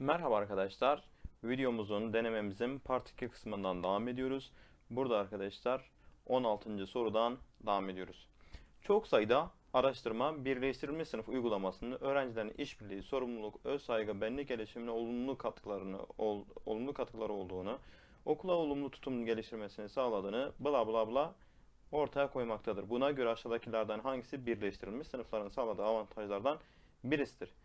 Merhaba arkadaşlar. Videomuzun denememizin part 2 kısmından devam ediyoruz. Burada arkadaşlar 16. sorudan devam ediyoruz. Çok sayıda araştırma birleştirilmiş sınıf uygulamasının öğrencilerin işbirliği, sorumluluk, öz saygı, benlik gelişimine olumlu katkılarını ol- olumlu katkıları olduğunu, okula olumlu tutum geliştirmesini sağladığını bla bla bla ortaya koymaktadır. Buna göre aşağıdakilerden hangisi birleştirilmiş sınıfların sağladığı avantajlardan birisidir?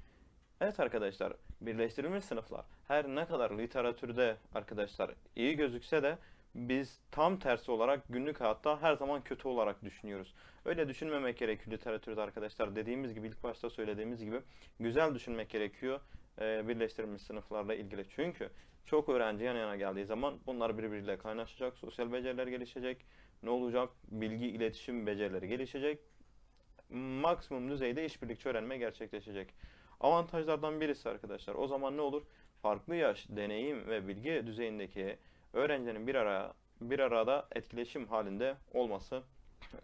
Evet arkadaşlar, birleştirilmiş sınıflar her ne kadar literatürde arkadaşlar iyi gözükse de biz tam tersi olarak günlük hayatta her zaman kötü olarak düşünüyoruz. Öyle düşünmemek gerekiyor literatürde arkadaşlar. Dediğimiz gibi ilk başta söylediğimiz gibi güzel düşünmek gerekiyor e, birleştirilmiş sınıflarla ilgili. Çünkü çok öğrenci yan yana geldiği zaman bunlar birbiriyle kaynaşacak, sosyal beceriler gelişecek. Ne olacak? Bilgi, iletişim becerileri gelişecek. Maksimum düzeyde işbirlikçi öğrenme gerçekleşecek. Avantajlardan birisi arkadaşlar. O zaman ne olur? Farklı yaş, deneyim ve bilgi düzeyindeki öğrencilerin bir araya bir arada etkileşim halinde olması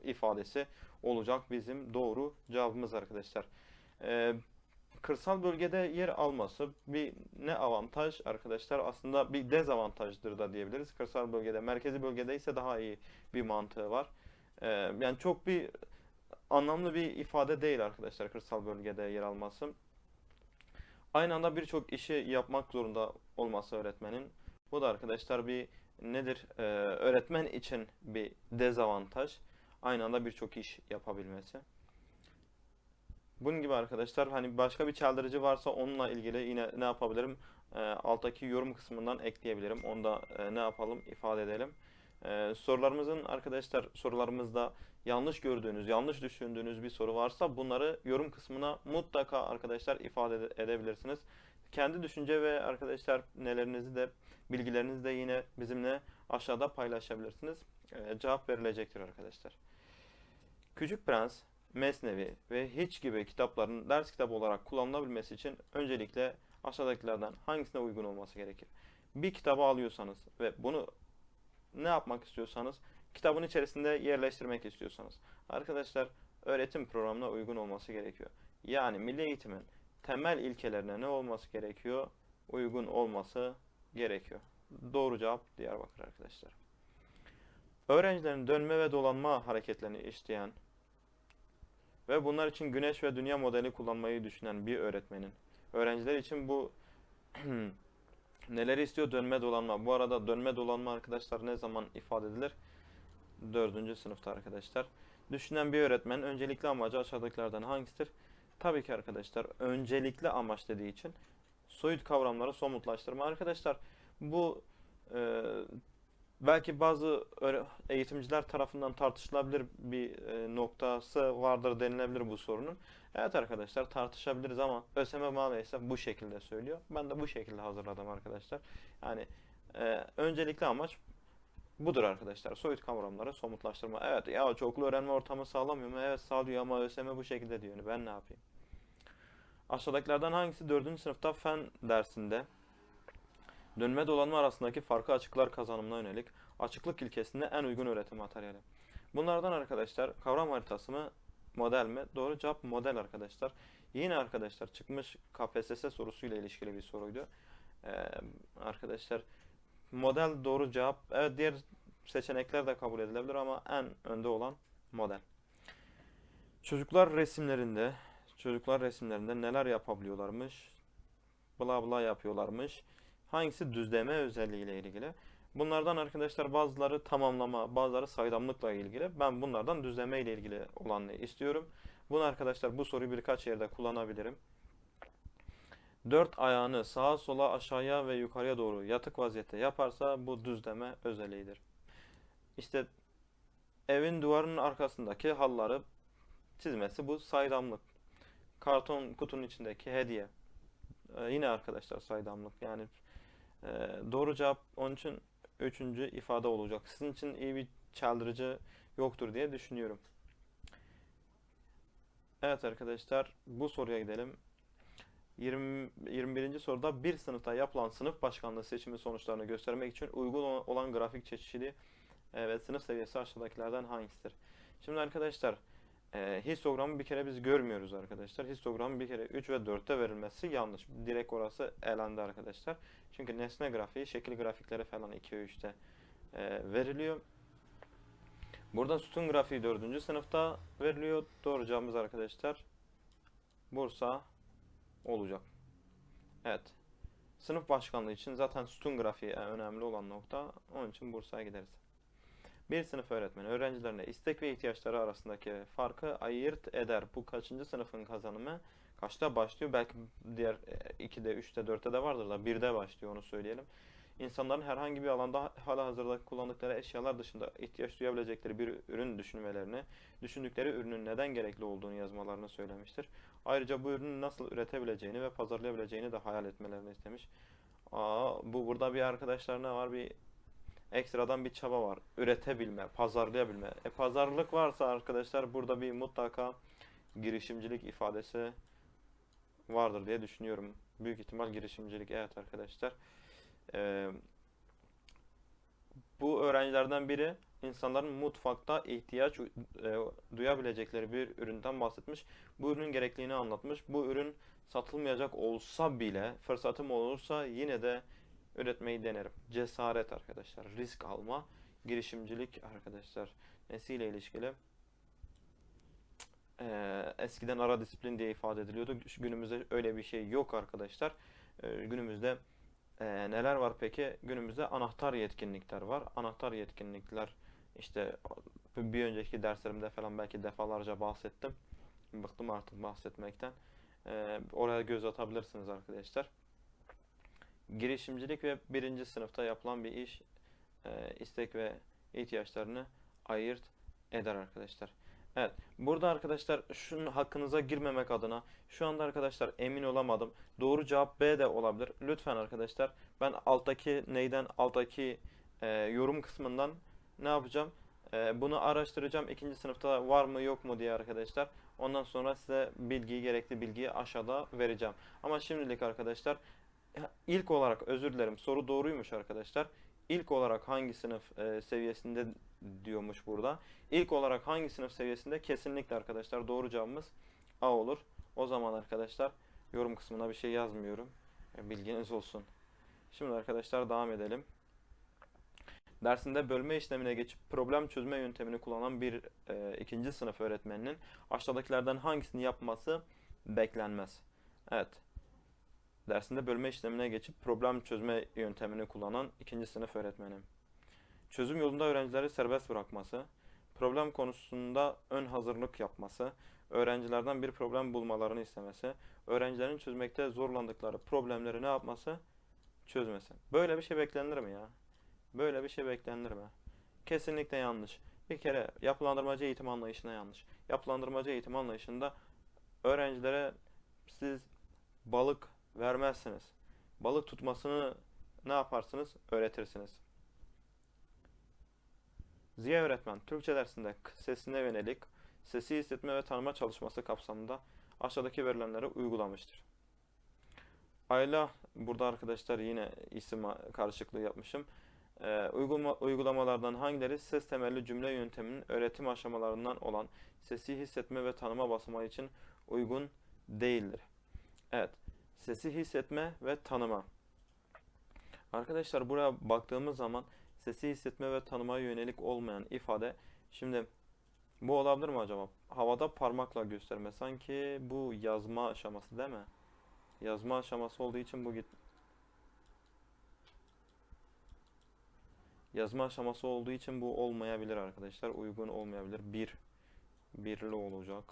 ifadesi olacak bizim doğru cevabımız arkadaşlar. Ee, kırsal bölgede yer alması bir ne avantaj arkadaşlar? Aslında bir dezavantajdır da diyebiliriz. Kırsal bölgede, merkezi bölgede ise daha iyi bir mantığı var. Ee, yani çok bir anlamlı bir ifade değil arkadaşlar kırsal bölgede yer alması. Aynı anda birçok işi yapmak zorunda olması öğretmenin. Bu da arkadaşlar bir nedir? Ee, öğretmen için bir dezavantaj. Aynı anda birçok iş yapabilmesi. Bunun gibi arkadaşlar hani başka bir çeldirici varsa onunla ilgili yine ne yapabilirim? Ee, alttaki yorum kısmından ekleyebilirim. Onu da e, ne yapalım? ifade edelim. Ee, sorularımızın arkadaşlar sorularımızda yanlış gördüğünüz, yanlış düşündüğünüz bir soru varsa bunları yorum kısmına mutlaka arkadaşlar ifade ede- edebilirsiniz. Kendi düşünce ve arkadaşlar nelerinizi de bilgilerinizi de yine bizimle aşağıda paylaşabilirsiniz. Ee, cevap verilecektir arkadaşlar. Küçük Prens, Mesnevi ve Hiç gibi kitapların ders kitabı olarak kullanılabilmesi için öncelikle aşağıdakilerden hangisine uygun olması gerekir? Bir kitabı alıyorsanız ve bunu ne yapmak istiyorsanız kitabın içerisinde yerleştirmek istiyorsanız arkadaşlar öğretim programına uygun olması gerekiyor. Yani milli eğitimin temel ilkelerine ne olması gerekiyor? Uygun olması gerekiyor. Doğru cevap Diyarbakır arkadaşlar. Öğrencilerin dönme ve dolanma hareketlerini işleyen ve bunlar için güneş ve dünya modeli kullanmayı düşünen bir öğretmenin öğrenciler için bu neleri istiyor dönme dolanma. Bu arada dönme dolanma arkadaşlar ne zaman ifade edilir? Dördüncü sınıfta arkadaşlar. Düşünen bir öğretmenin öncelikli amacı aşağıdakilerden hangisidir? Tabii ki arkadaşlar öncelikli amaç dediği için soyut kavramları somutlaştırma. Arkadaşlar bu e, belki bazı eğitimciler tarafından tartışılabilir bir e, noktası vardır denilebilir bu sorunun. Evet arkadaşlar tartışabiliriz ama ÖSYM maalesef bu şekilde söylüyor. Ben de bu şekilde hazırladım arkadaşlar. Yani e, öncelikli amaç budur arkadaşlar. Soyut kavramları somutlaştırma. Evet ya çoklu öğrenme ortamı sağlamıyor mu? Evet sağlıyor ama ÖSYM bu şekilde diyor. Ben ne yapayım? Aşağıdakilerden hangisi 4. sınıfta fen dersinde dönme dolanma arasındaki farkı açıklar kazanımına yönelik açıklık ilkesinde en uygun öğretim materyali? Bunlardan arkadaşlar kavram haritası mı model mi? Doğru cevap model arkadaşlar. Yine arkadaşlar çıkmış KPSS sorusuyla ilişkili bir soruydu. Ee, arkadaşlar model doğru cevap. Evet diğer seçenekler de kabul edilebilir ama en önde olan model. Çocuklar resimlerinde çocuklar resimlerinde neler yapabiliyorlarmış? Bla bla yapıyorlarmış. Hangisi düzleme özelliğiyle ilgili? Bunlardan arkadaşlar bazıları tamamlama, bazıları saydamlıkla ilgili. Ben bunlardan düzleme ile ilgili olanı istiyorum. Bunu arkadaşlar bu soruyu birkaç yerde kullanabilirim. Dört ayağını sağa sola aşağıya ve yukarıya doğru yatık vaziyette yaparsa bu düzleme özelliğidir. İşte evin duvarının arkasındaki halları çizmesi bu saydamlık. Karton kutunun içindeki hediye. Ee, yine arkadaşlar saydamlık. Yani e, doğru cevap onun için üçüncü ifade olacak. Sizin için iyi bir çeldirici yoktur diye düşünüyorum. Evet arkadaşlar bu soruya gidelim. 20, 21. soruda bir sınıfta yapılan sınıf başkanlığı seçimi sonuçlarını göstermek için uygun olan- grafik çeşidi ve sınıf seviyesi aşağıdakilerden hangisidir? Şimdi arkadaşlar e, histogramı bir kere biz görmüyoruz arkadaşlar. Histogramın bir kere 3 ve 4'te verilmesi yanlış. Direkt orası elendi arkadaşlar. Çünkü nesne grafiği, şekil grafikleri falan 2 ve 3'te e, veriliyor. Burada sütun grafiği 4. sınıfta veriliyor. Doğru cevabımız arkadaşlar Bursa olacak. Evet. Sınıf başkanlığı için zaten sütun grafiği önemli olan nokta. Onun için Bursa'ya gideriz. Bir sınıf öğretmeni öğrencilerine istek ve ihtiyaçları arasındaki farkı ayırt eder. Bu kaçıncı sınıfın kazanımı? Kaçta başlıyor? Belki diğer 2'de, 3'te, 4'te de vardır da 1'de başlıyor onu söyleyelim. İnsanların herhangi bir alanda hala hazırda kullandıkları eşyalar dışında ihtiyaç duyabilecekleri bir ürün düşünmelerini, düşündükleri ürünün neden gerekli olduğunu yazmalarını söylemiştir. Ayrıca bu ürünü nasıl üretebileceğini ve pazarlayabileceğini de hayal etmelerini istemiş. Aa, bu burada bir arkadaşlarına var bir ekstradan bir çaba var. Üretebilme, pazarlayabilme. E pazarlık varsa arkadaşlar burada bir mutlaka girişimcilik ifadesi vardır diye düşünüyorum. Büyük ihtimal girişimcilik evet arkadaşlar. Ee, bu öğrencilerden biri insanların mutfakta ihtiyaç e, duyabilecekleri bir üründen bahsetmiş. Bu ürünün gerekliliğini anlatmış. Bu ürün satılmayacak olsa bile fırsatım olursa yine de üretmeyi denerim. Cesaret arkadaşlar. Risk alma. Girişimcilik arkadaşlar. Nesiyle ilişkili? Ee, eskiden ara disiplin diye ifade ediliyordu. Günümüzde öyle bir şey yok arkadaşlar. Ee, günümüzde e, neler var peki? Günümüzde anahtar yetkinlikler var. Anahtar yetkinlikler işte bir önceki derslerimde falan belki defalarca bahsettim. Bıktım artık bahsetmekten. Ee, oraya göz atabilirsiniz arkadaşlar. Girişimcilik ve birinci sınıfta yapılan bir iş e, istek ve ihtiyaçlarını ayırt eder arkadaşlar. Evet. Burada arkadaşlar şunun hakkınıza girmemek adına şu anda arkadaşlar emin olamadım. Doğru cevap B de olabilir. Lütfen arkadaşlar ben alttaki neyden alttaki e, yorum kısmından ne yapacağım? E, bunu araştıracağım. İkinci sınıfta var mı yok mu diye arkadaşlar. Ondan sonra size bilgiyi gerekli bilgiyi aşağıda vereceğim. Ama şimdilik arkadaşlar ilk olarak özür dilerim soru doğruymuş arkadaşlar. İlk olarak hangi sınıf e, seviyesinde diyormuş burada. İlk olarak hangi sınıf seviyesinde? Kesinlikle arkadaşlar doğru cevabımız A olur. O zaman arkadaşlar yorum kısmına bir şey yazmıyorum. E, bilginiz olsun. Şimdi arkadaşlar devam edelim. Dersinde bölme işlemine geçip problem çözme yöntemini kullanan bir e, ikinci sınıf öğretmeninin aşağıdakilerden hangisini yapması beklenmez. Evet. Dersinde bölme işlemine geçip problem çözme yöntemini kullanan ikinci sınıf öğretmeni. Çözüm yolunda öğrencileri serbest bırakması, problem konusunda ön hazırlık yapması, öğrencilerden bir problem bulmalarını istemesi, öğrencilerin çözmekte zorlandıkları problemleri ne yapması? Çözmesi. Böyle bir şey beklenir mi ya? Böyle bir şey beklenir mi? Kesinlikle yanlış. Bir kere yapılandırmacı eğitim anlayışına yanlış. Yapılandırmacı eğitim anlayışında öğrencilere siz balık vermezsiniz. Balık tutmasını ne yaparsınız? Öğretirsiniz. Ziya öğretmen Türkçe dersinde sesine yönelik sesi hissetme ve tanıma çalışması kapsamında aşağıdaki verilenleri uygulamıştır. Ayla burada arkadaşlar yine isim karışıklığı yapmışım. Ee, uygulama, uygulamalardan hangileri ses temelli cümle yönteminin öğretim aşamalarından olan sesi hissetme ve tanıma basamağı için uygun değildir. Evet, sesi hissetme ve tanıma. Arkadaşlar buraya baktığımız zaman sesi hissetme ve tanımaya yönelik olmayan ifade. Şimdi bu olabilir mi acaba? Havada parmakla gösterme. Sanki bu yazma aşaması değil mi? Yazma aşaması olduğu için bu git. Yazma aşaması olduğu için bu olmayabilir arkadaşlar. Uygun olmayabilir. Bir. Birli olacak.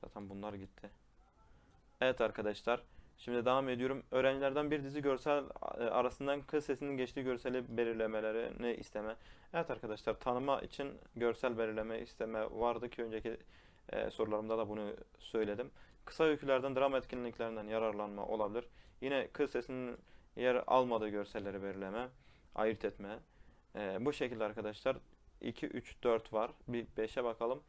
Zaten bunlar gitti. Evet arkadaşlar. Şimdi devam ediyorum. Öğrencilerden bir dizi görsel e, arasından kız sesinin geçtiği görseli belirlemelerini isteme. Evet arkadaşlar tanıma için görsel belirleme isteme vardı ki önceki e, sorularımda da bunu söyledim. Kısa öykülerden, drama etkinliklerinden yararlanma olabilir. Yine kız sesinin yer almadığı görselleri belirleme, ayırt etme. E, bu şekilde arkadaşlar 2, 3, 4 var. Bir 5'e bakalım.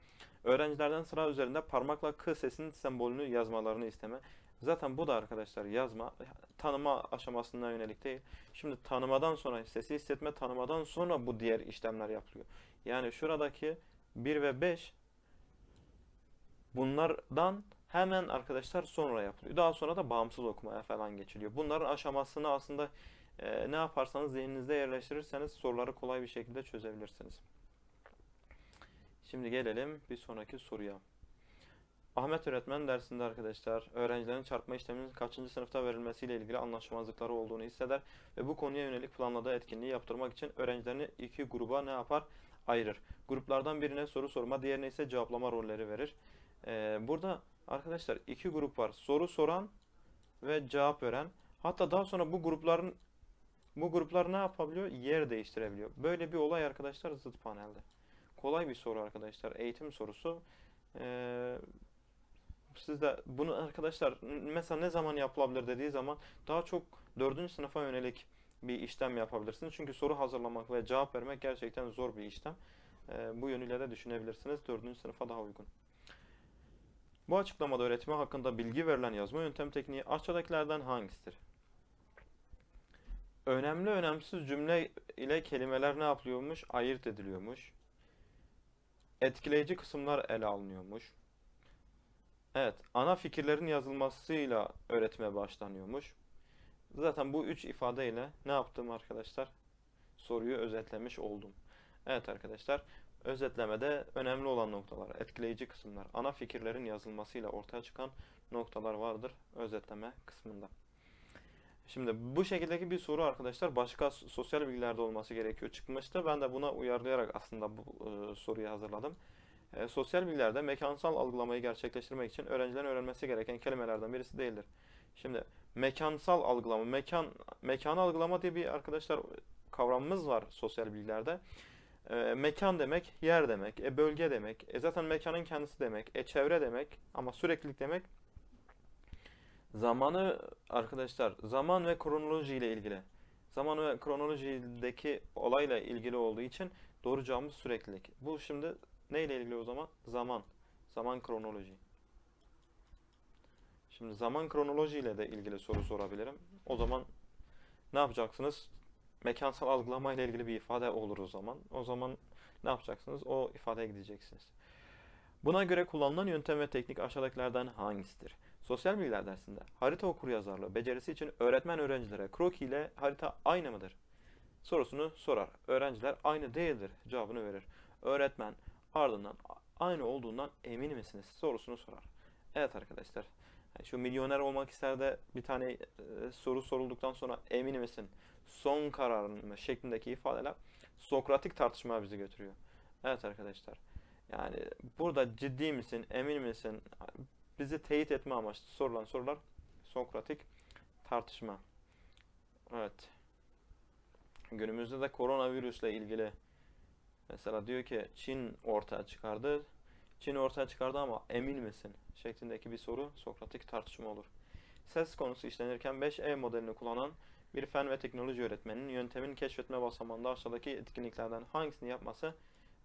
Öğrencilerden sıra üzerinde parmakla kız sesinin sembolünü yazmalarını isteme. Zaten bu da arkadaşlar yazma, tanıma aşamasına yönelik değil. Şimdi tanımadan sonra, sesi hissetme tanımadan sonra bu diğer işlemler yapılıyor. Yani şuradaki 1 ve 5 Bunlardan hemen arkadaşlar sonra yapılıyor. Daha sonra da bağımsız okumaya falan geçiliyor. Bunların aşamasını aslında e, ne yaparsanız zihninizde yerleştirirseniz soruları kolay bir şekilde çözebilirsiniz. Şimdi gelelim bir sonraki soruya. Ahmet öğretmen dersinde arkadaşlar öğrencilerin çarpma işleminin kaçıncı sınıfta verilmesiyle ilgili anlaşmazlıkları olduğunu hisseder ve bu konuya yönelik planladığı etkinliği yaptırmak için öğrencilerini iki gruba ne yapar? Ayırır. Gruplardan birine soru sorma, diğerine ise cevaplama rolleri verir. Ee, burada arkadaşlar iki grup var. Soru soran ve cevap veren. Hatta daha sonra bu grupların bu gruplar ne yapabiliyor? Yer değiştirebiliyor. Böyle bir olay arkadaşlar zıt panelde. Kolay bir soru arkadaşlar. Eğitim sorusu. Ee, siz de bunu arkadaşlar mesela ne zaman yapılabilir dediği zaman daha çok 4. sınıfa yönelik bir işlem yapabilirsiniz. Çünkü soru hazırlamak ve cevap vermek gerçekten zor bir işlem. Ee, bu yönüyle de düşünebilirsiniz. 4. sınıfa daha uygun. Bu açıklamada öğretme hakkında bilgi verilen yazma yöntem tekniği aşağıdakilerden hangisidir? Önemli önemsiz cümle ile kelimeler ne yapılıyormuş? Ayırt ediliyormuş. Etkileyici kısımlar ele alınıyormuş. Evet, ana fikirlerin yazılmasıyla öğretime başlanıyormuş. Zaten bu üç ifadeyle ne yaptım arkadaşlar? Soruyu özetlemiş oldum. Evet arkadaşlar, özetlemede önemli olan noktalar, etkileyici kısımlar, ana fikirlerin yazılmasıyla ortaya çıkan noktalar vardır özetleme kısmında. Şimdi bu şekildeki bir soru arkadaşlar başka sosyal bilgilerde olması gerekiyor çıkmıştı. Ben de buna uyarlayarak aslında bu e, soruyu hazırladım. E, sosyal bilgilerde mekansal algılamayı gerçekleştirmek için öğrencilerin öğrenmesi gereken kelimelerden birisi değildir. Şimdi mekansal algılama, mekan mekanı algılama diye bir arkadaşlar kavramımız var sosyal bilgilerde. E, mekan demek, yer demek, e, bölge demek, e, zaten mekanın kendisi demek, e, çevre demek ama süreklilik demek. Zamanı arkadaşlar, zaman ve kronoloji ile ilgili. Zaman ve kronolojideki olayla ilgili olduğu için doğru cevabımız süreklilik. Bu şimdi ne ile ilgili o zaman? Zaman. Zaman kronoloji. Şimdi zaman kronoloji ile de ilgili soru sorabilirim. O zaman ne yapacaksınız? Mekansal algılama ile ilgili bir ifade olur o zaman. O zaman ne yapacaksınız? O ifadeye gideceksiniz. Buna göre kullanılan yöntem ve teknik aşağıdakilerden hangisidir? Sosyal bilgiler dersinde harita okuryazarlığı becerisi için öğretmen öğrencilere kroki ile harita aynı mıdır? Sorusunu sorar. Öğrenciler aynı değildir cevabını verir. Öğretmen ardından aynı olduğundan emin misiniz sorusunu sorar. Evet arkadaşlar. Şu milyoner olmak ister de bir tane e, soru sorulduktan sonra emin misin? Son kararın mı? şeklindeki ifadeler Sokratik tartışmaya bizi götürüyor. Evet arkadaşlar. Yani burada ciddi misin, emin misin? Bizi teyit etme amaçlı sorulan sorular Sokratik tartışma. Evet. Günümüzde de koronavirüsle ilgili mesela diyor ki Çin ortaya çıkardı. Çin ortaya çıkardı ama emin misin? şeklindeki bir soru Sokratik tartışma olur. Ses konusu işlenirken 5E modelini kullanan bir fen ve teknoloji öğretmeninin yöntemin keşfetme basamağında aşağıdaki etkinliklerden hangisini yapması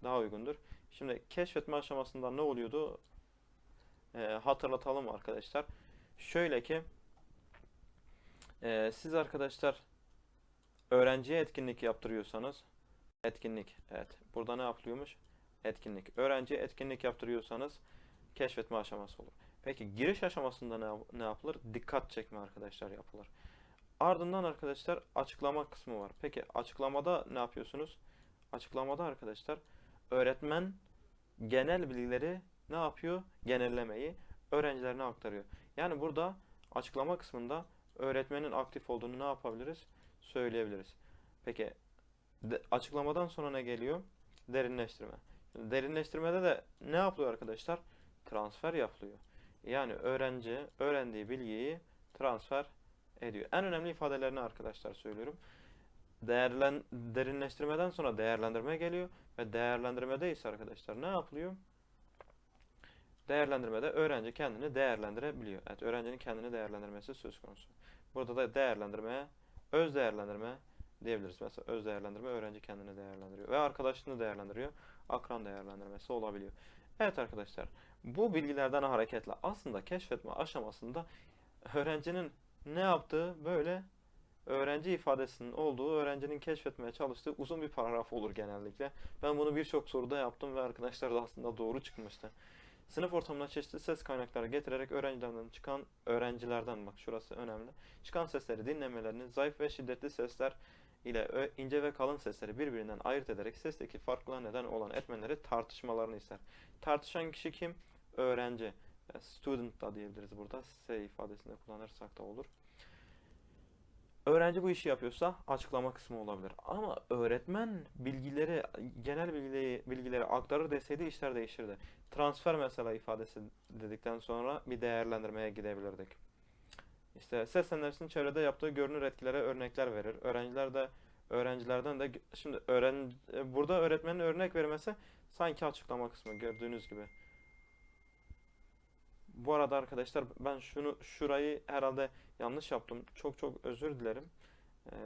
daha uygundur? Şimdi keşfetme aşamasında ne oluyordu? Ee, hatırlatalım arkadaşlar. Şöyle ki e, siz arkadaşlar öğrenciye etkinlik yaptırıyorsanız etkinlik evet burada ne yapılıyormuş? Etkinlik. Öğrenciye etkinlik yaptırıyorsanız keşfetme aşaması olur. Peki giriş aşamasında ne, ne yapılır? Dikkat çekme arkadaşlar yapılır. Ardından arkadaşlar açıklama kısmı var. Peki açıklamada ne yapıyorsunuz? Açıklamada arkadaşlar öğretmen genel bilgileri ne yapıyor? Genellemeyi öğrencilerine aktarıyor. Yani burada açıklama kısmında öğretmenin aktif olduğunu ne yapabiliriz? Söyleyebiliriz. Peki de, açıklamadan sonra ne geliyor? Derinleştirme. Derinleştirmede de ne yapılıyor arkadaşlar? Transfer yapılıyor. Yani öğrenci öğrendiği bilgiyi transfer ediyor. En önemli ifadelerini arkadaşlar söylüyorum. Değerlen, derinleştirmeden sonra değerlendirme geliyor ve değerlendirmede ise arkadaşlar ne yapılıyor? Değerlendirmede öğrenci kendini değerlendirebiliyor. Evet, öğrencinin kendini değerlendirmesi söz konusu. Burada da değerlendirmeye öz değerlendirme diyebiliriz. Mesela öz değerlendirme öğrenci kendini değerlendiriyor ve arkadaşını değerlendiriyor. Akran değerlendirmesi olabiliyor. Evet arkadaşlar, bu bilgilerden hareketle aslında keşfetme aşamasında öğrencinin ne yaptığı böyle öğrenci ifadesinin olduğu, öğrencinin keşfetmeye çalıştığı uzun bir paragraf olur genellikle. Ben bunu birçok soruda yaptım ve arkadaşlar da aslında doğru çıkmıştı. Sınıf ortamına çeşitli ses kaynakları getirerek öğrencilerden çıkan öğrencilerden bak şurası önemli. Çıkan sesleri dinlemelerini, zayıf ve şiddetli sesler ile ince ve kalın sesleri birbirinden ayırt ederek sesteki farklılığa neden olan etmenleri tartışmalarını ister. Tartışan kişi kim? Öğrenci. Ya Student da diyebiliriz burada. S ifadesinde kullanırsak da olur. Öğrenci bu işi yapıyorsa açıklama kısmı olabilir. Ama öğretmen bilgileri, genel bilgileri, bilgileri aktarır deseydi işler değişirdi. Transfer mesela ifadesi dedikten sonra bir değerlendirmeye gidebilirdik. İşte ses enerjisinin çevrede yaptığı görünür etkilere örnekler verir. Öğrenciler de öğrencilerden de şimdi öğren e, burada öğretmenin örnek vermesi sanki açıklama kısmı gördüğünüz gibi. Bu arada arkadaşlar ben şunu şurayı herhalde yanlış yaptım. Çok çok özür dilerim. Ee,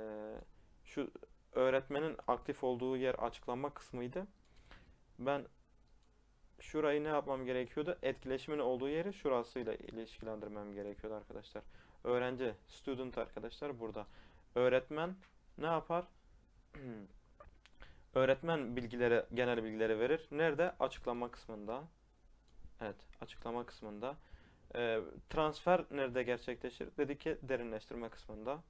şu öğretmenin aktif olduğu yer açıklama kısmıydı. Ben şurayı ne yapmam gerekiyordu? Etkileşimin olduğu yeri şurasıyla ilişkilendirmem gerekiyordu arkadaşlar. Öğrenci, student arkadaşlar burada. Öğretmen ne yapar? Öğretmen bilgileri, genel bilgileri verir. Nerede? Açıklama kısmında. Evet, açıklama kısmında. Ee, transfer nerede gerçekleşir? Dedik ki derinleştirme kısmında.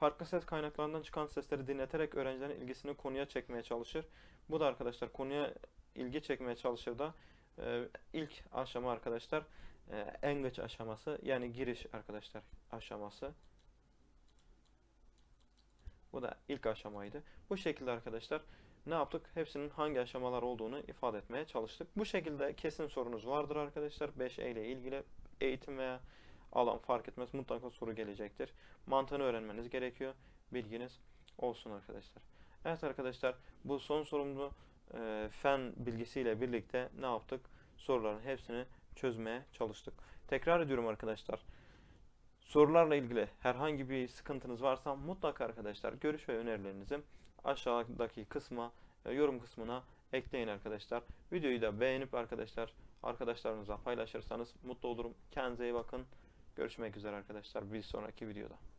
Farklı ses kaynaklarından çıkan sesleri dinleterek öğrencilerin ilgisini konuya çekmeye çalışır. Bu da arkadaşlar konuya ilgi çekmeye çalışır da e, ilk aşama arkadaşlar e, engage aşaması yani giriş arkadaşlar aşaması. Bu da ilk aşamaydı. Bu şekilde arkadaşlar ne yaptık? Hepsinin hangi aşamalar olduğunu ifade etmeye çalıştık. Bu şekilde kesin sorunuz vardır arkadaşlar. 5E ile ilgili eğitim veya alan fark etmez mutlaka soru gelecektir. Mantığını öğrenmeniz gerekiyor. Bilginiz olsun arkadaşlar. Evet arkadaşlar bu son sorumlu e, fen bilgisiyle birlikte ne yaptık? Soruların hepsini çözmeye çalıştık. Tekrar ediyorum arkadaşlar. Sorularla ilgili herhangi bir sıkıntınız varsa mutlaka arkadaşlar görüş ve önerilerinizi aşağıdaki kısma, e, yorum kısmına ekleyin arkadaşlar. Videoyu da beğenip arkadaşlar arkadaşlarınızla paylaşırsanız mutlu olurum. Kendinize iyi bakın. Görüşmek üzere arkadaşlar bir sonraki videoda.